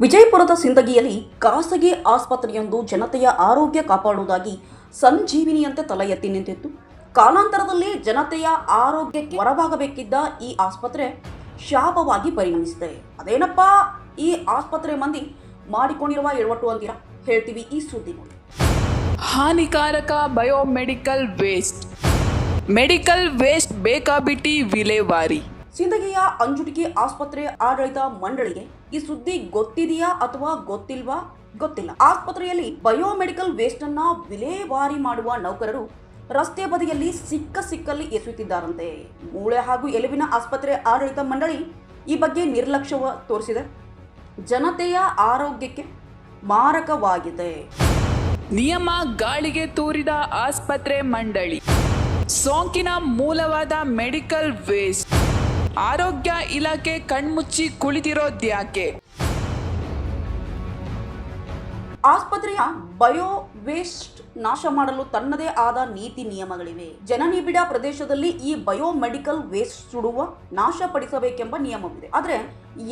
ವಿಜಯಪುರದ ಸಿಂದಗಿಯಲ್ಲಿ ಖಾಸಗಿ ಆಸ್ಪತ್ರೆಯೊಂದು ಜನತೆಯ ಆರೋಗ್ಯ ಕಾಪಾಡುವುದಾಗಿ ಸಂಜೀವಿನಿಯಂತೆ ತಲೆ ಎತ್ತಿ ನಿಂತಿತ್ತು. ಕಾಲಾಂತರದಲ್ಲಿ ಜನತೆಯ ಆರೋಗ್ಯಕ್ಕೆ ಹೊರವಾಗಬೇಕಿದ್ದ ಈ ಆಸ್ಪತ್ರೆ ಶಾಪವಾಗಿ ಪರಿಣಮಿಸಿದೆ. ಅದೇನಪ್ಪ? ಈ ಆಸ್ಪತ್ರೆ ಮಂದಿ ಮಾಡಿಕೊಂಡಿರುವ ಎಡವಟ್ಟು ಅಂತೀರಾ? ಹೇಳ್ತೀವಿ ಈ ಸುದ್ದಿ ಹಾನಿಕಾರಕ ಬಯೋಮೆಡಿಕಲ್ ವೇಸ್ಟ್. ಮೆಡಿಕಲ್ ವೇಸ್ಟ್ ಬೇಕಾಬಿಟ್ಟಿ ವಿಲೇವಾರಿ. ಸಿಂದಗಿಯ ಅಂಜುಟಿಕೆ ಆಸ್ಪತ್ರೆ ಆಡಳಿತ ಮಂಡಳಿಗೆ ಈ ಸುದ್ದಿ ಗೊತ್ತಿದೆಯಾ ಅಥವಾ ಗೊತ್ತಿಲ್ವಾ? ಗೊತ್ತಿಲ್ಲ. ಆಸ್ಪತ್ರೆಯಲ್ಲಿ ಬಯೋಮೆಡಿಕಲ್ ವೇಸ್ಟ್ ಅನ್ನ ವಿಲೇವಾರಿ ಮಾಡುವ ನೌಕರರು ರಸ್ತೆ ಬದಿಯಲ್ಲಿ ಸಿಕ್ಕ ಸಿಕ್ಕಲ್ಲಿ ಎಸೆಯುತ್ತಿದ್ದಾರಂತೆ. ಮೂಳೆ ಹಾಗೂ ಎಲುಬಿನ ಆಸ್ಪತ್ರೆ ಆಡಳಿತ ಮಂಡಳಿ ಈ ಬಗ್ಗೆ ನಿರ್ಲಕ್ಷ್ಯವ ತೋರಿಸಿದೆ. ಜನತೆಯ ಆರೋಗ್ಯಕ್ಕೆ ಮಾರಕವಾಗಿದೆ. ನಿಯಮ ಗಾಳಿಗೆ ತೂರಿದ ಆಸ್ಪತ್ರೆ ಮಂಡಳಿ. ಸೋಂಕಿನ ಮೂಲವಾದ ಮೆಡಿಕಲ್ ವೇಸ್ಟ್. ಆರೋಗ್ಯ ಇಲಾಖೆ ಕಣ್ಮುಚ್ಚಿ ಕುಳಿತಿರೋದ್ಯಾಕೆ ಆಸ್ಪತ್ರೆಯ ಬಯೋ ವೇಸ್ಟ್ ನಾಶ ಮಾಡಲು ತನ್ನದೇ ಆದ ನೀತಿ ನಿಯಮಗಳಿವೆ. ಜನನಿಬಿಡ ಪ್ರದೇಶದಲ್ಲಿ ಈ ಬಯೋ ಮೆಡಿಕಲ್ ವೇಸ್ಟ್ ಸುಡುವ ನಾಶಪಡಿಸಬೇಕೆಂಬ ನಿಯಮವಿದೆ. ಆದರೆ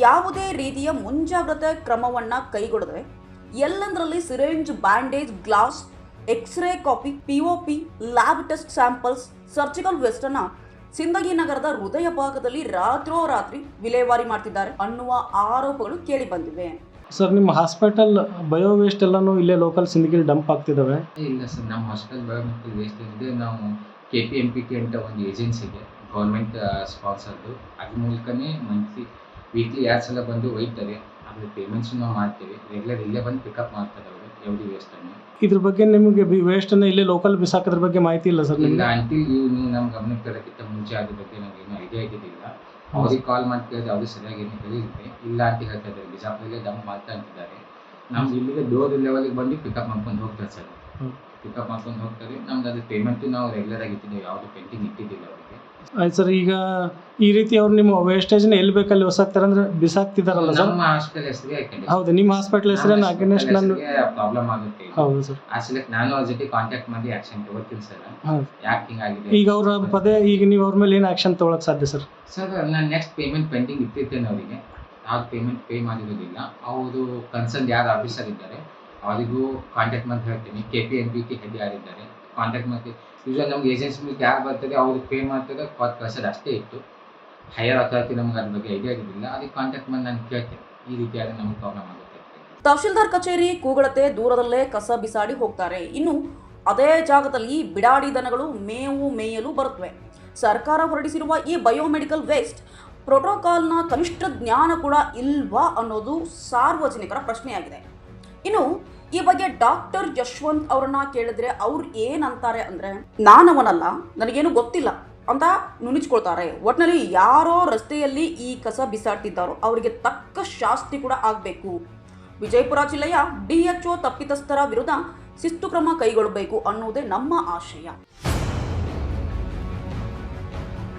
ಯಾವುದೇ ರೀತಿಯ ಮುಂಜಾಗ್ರತೆ ಕ್ರಮವನ್ನ ಕೈಗೊಳ್ಳದೆ ಎಲ್ಲಂದರಲ್ಲಿ syringe, bandage, glass, x ray copy POP lab test samples, surgical waste ಅನ್ನ ಸಿಂದಗಿ ನಗರದ ಹೃದಯ ಭಾಗದಲ್ಲಿ ರಾತ್ರೋರಾತ್ರಿ ವಿಲೇವಾರಿ ಮಾಡ್ತಿದ್ದಾರೆ ಅನ್ನುವ ಆರೋಪಗಳು ಕೇಳಿ ಬಂದಿವೆ. ಸರ್ ನಿಮ್ಮ ಹಾಸ್ಪಿಟಲ್ ಬಯೋ ವೇಸ್ಟ್ ಎಲ್ಲಾನು ಇಲ್ಲೇ ಲೋಕಲ್ ಸಿಂದಗಿಲಿ ಡಂಪ್ ಆಗ್ತಿದ್ದಾವೆ ಇಲ್ಲ ಸರ್ ನಮ್ಮ ಹಾಸ್ಪಿಟಲ್ ಬಯೋಮೆಡಿಕಲ್ ವೇಸ್ಟ್ ಇದೆ ನಾವು K P M P T ಅಂತ ಒಂದು ಏಜೆನ್ಸಿ ಇದೆ ಗೌರ್ಮೆಂಟ್ ಸ್ಪಾನ್ಸರ್ದು ಅದ್ರ ಮೂಲಕನೇ ಮಂತ್ಲಿ ವೀಕ್ಲಿ ಯಾರು ಸಲ ಬಂದು ಒಯ್ತಾರೆ ಅದ್ರ ಪೇಮೆಂಟ್ಸ್ ನಾವು ಮಾಡ್ತೀವಿ. ರೆಗ್ಯುಲರ್ ಇಲ್ಲೇ ಬಂದು ಪಿಕಪ್ ಮಾಡ್ತಾರೆ ಅವರು ಎವ್ರಿ ವೇಸ್ಟನ್ನು ಇದ್ರ ಬಗ್ಗೆ ನಿಮಗೆ ವೇಸ್ಟ್ ಅನ್ನು ಇಲ್ಲೇ ಲೋಕಲ್ ಬಿಸಾಕೋದ್ರ ಬಗ್ಗೆ ಮಾಹಿತಿ ಇಲ್ಲ ಸರ್ ನಿಮ್ಗೆ? ಆಂಟಿ ಅಂಟಿಲ್ ಇವು ನೀವು ನಮ್ಮ ಗಮನಕ್ಕೆ ತರೋಕ್ಕಿಂತ ಮುಂಚೆ ಅದ್ರ ಬಗ್ಗೆ ನಮ್ಗೆ ಏನೂ ಐಡಿಯಾ ಆಗಿದ್ದಿಲ್ಲ ಅವ್ರಿಗೆ ಕಾಲ್ ಮಾಡಿ ಕೇಳಿದ್ರೆ ಅವರು ಸರಿಯಾಗಿ ಏನು ಹೇಳಿದ್ರೆ ಇಲ್ಲ ಅಂತ ಹೇಳ್ತಾ ಇದ್ದಾರೆ ಬಿಜಾಪುರಲ್ಲೇ ಡಂಪ್ ಮಾಡ್ತಾ ಅಂತಿದ್ದಾರೆ ನಮ್ದು ಇಲ್ಲಿಗೆ ಡೋರ್ ಲೆವೆಲ್ಗೆ ಬಂದು ಪಿಕಪ್ ಮಾಡ್ಕೊಂಡು ಹೋಗ್ತಾರೆ ಸರ್. ಪಿಕಪ್ ಮಾಡ್ಕೊಂಡು ಹೋಗ್ತಾರೆ. ನಮ್ದು ಅದು ಪೇಮೆಂಟು ನಾವು ರೆಗ್ಯುಲರ್ ಆಗಿ ಇಟ್ಟಿದ್ದೀವಿ ಯಾವುದು ಪೆಂಡಿಂಗ್ ಇಟ್ಟಿದ್ದಿಲ್ಲ ಅವರಿಗೆ ಆಯ್ತು ಸರ್ ಈಗ ಈ ರೀತಿ ಅವ್ರು ನಿಮ್ಮ ವೇಸ್ಟೇಜ್ನ ಎಲ್ಲಿ ಬೇಕಲ್ಲಿ ಹೊಸಾಕ್ತಾರೆ ಅಂದ್ರೆ ಬಿಸಾಕ್ತಿದಾರಲ್ಲ ಸರ್? ನಮ್ಮ ಹಾಸ್ಪಿಟಲ್ ಹೆಸರಿಗೆ ಹಾಕಿದ್ದೆ ಹೌದು ನಿಮ್ಮ ಹಾಸ್ಪಿಟಲ್ ಹೆಸರೇನು ಅಗೇನೆಸ್ಟ್ ನಾನು ಪ್ರಾಬ್ಲಮ್ ಆಗುತ್ತೆ. ಹೌದು ಸರ್. ಆ ನಾನು ಅವ್ರ ಜೊತೆ ಕಾಂಟ್ಯಾಕ್ಟ್ ಮಾಡಿ ಆಕ್ಷನ್ ತಗೋತೀನಿ ಸರ್. ಹೌದು. ಯಾಕೆ ಹಿಂಗಾಗಿದೆ ಈಗ ಅವ್ರ ಪದೇ ಈಗ ನೀವು ಅವ್ರ ಮೇಲೆ ಏನು ಆಕ್ಷನ್ ತೊಗೊಳಕ್ಕೆ ಸಾಧ್ಯ ಸರ್? ಸರ್ ನಾನು ನೆಕ್ಸ್ಟ್ ಪೇಮೆಂಟ್ ಪೆಂಡಿಂಗ್ ಇಟ್ಟಿರ್ತೇನೆ ಅವರಿಗೆ. ಯಾವ ಪೇಮೆಂಟ್ ಪೇ ಮಾಡಿರೋದಿಲ್ಲ. ಅವರು ಕನ್ಸರ್ನ್ ಯಾರು ಆಫೀಸರ್ ಇದ್ದಾರೆ ಅವರಿಗೂ ಕಾಂಟ್ಯಾಕ್ಟ್ ಮಾಡಿ ಹೇಳ್ತೀನಿ K P N P T head ಯಾರಿದ್ದಾರೆ. ಕಾಂಟ್ಯಾಕ್ಟ್ ಮಾಡ್ತೀವಿ. ಯೂಶಲ್ ನಮ್ಗೆ ಏಜೆನ್ಸಿ ಯಾರು ಬರ್ತದೆ, ಅವ್ರಿಗೆ ಪೇ ಮಾಡ್ತಾರೆ ಕಾಲ್ ಕಳ್ಸೋದು ಅಷ್ಟೇ ಇತ್ತು. ಹೈಯರ್ ಅಥಾರಿಟಿ ನಮ್ಗೆ ಅದ್ರ ಬಗ್ಗೆ ಐಡಿಯಾ ಆಗಿರಲಿಲ್ಲ ಅದಕ್ಕೆ ಕಾಂಟ್ಯಾಕ್ಟ್ ಮಾಡಿ ನಾನು ಕೇಳ್ತೇನೆ. ಈ ರೀತಿಯಾಗಿ ನಮ್ಗೆ ಪ್ರಾಬ್ಲಮ್ ಆಗುತ್ತೆ ತಹಶೀಲ್ದಾರ್ ಕಚೇರಿ ಕೂಗಳತೆ ದೂರದಲ್ಲೇ ಕಸ ಬಿಸಾಡಿ ಹೋಗ್ತಾರೆ. ಇನ್ನು ಅದೇ ಜಾಗದಲ್ಲಿ ಬಿಡಾಡಿ ದನಗಳು ಮೇವು ಮೇಯಲು ಬರುತ್ತವೆ ಸರ್ಕಾರ ಹೊರಡಿಸಿರುವ ಈ ಬಯೋಮೆಡಿಕಲ್ ವೇಸ್ಟ್ ಪ್ರೋಟೋಕಾಲ್ನ ಕನಿಷ್ಠ ಜ್ಞಾನ ಕೂಡ ಇಲ್ವಾ ಅನ್ನೋದು ಸಾರ್ವಜನಿಕರ ಪ್ರಶ್ನೆಯಾಗಿದೆ. ಇನ್ನು ಈ ಬಗ್ಗೆ ಡಾಕ್ಟರ್ ಯಶವಂತ್ ಅವರನ್ನ ಕೇಳಿದ್ರೆ ಅವ್ರು ಏನಂತಾರೆ ಅಂದ್ರೆ, ನಾನವನಲ್ಲ, ನನಗೇನು ಗೊತ್ತಿಲ್ಲ ಅಂತ ನುಣಿಚ್ಕೊಳ್ತಾರೆ ಒಟ್ಟಿನಲ್ಲಿ ಯಾರೋ ರಸ್ತೆಯಲ್ಲಿ ಈ ಕಸ ಬಿಸಾಡ್ತಿದ್ದಾರೋ, ಅವರಿಗೆ ತಕ್ಕ ಶಾಸ್ತಿ ಕೂಡ ಆಗಬೇಕು. ವಿಜಯಪುರ ಜಿಲ್ಲೆಯ ಡಿಎಚ್ಒ ತಪ್ಪಿತಸ್ಥರ ವಿರುದ್ಧ ಶಿಸ್ತು ಕ್ರಮ ಕೈಗೊಳ್ಳಬೇಕು ಅನ್ನುವುದೇ ನಮ್ಮ ಆಶಯ.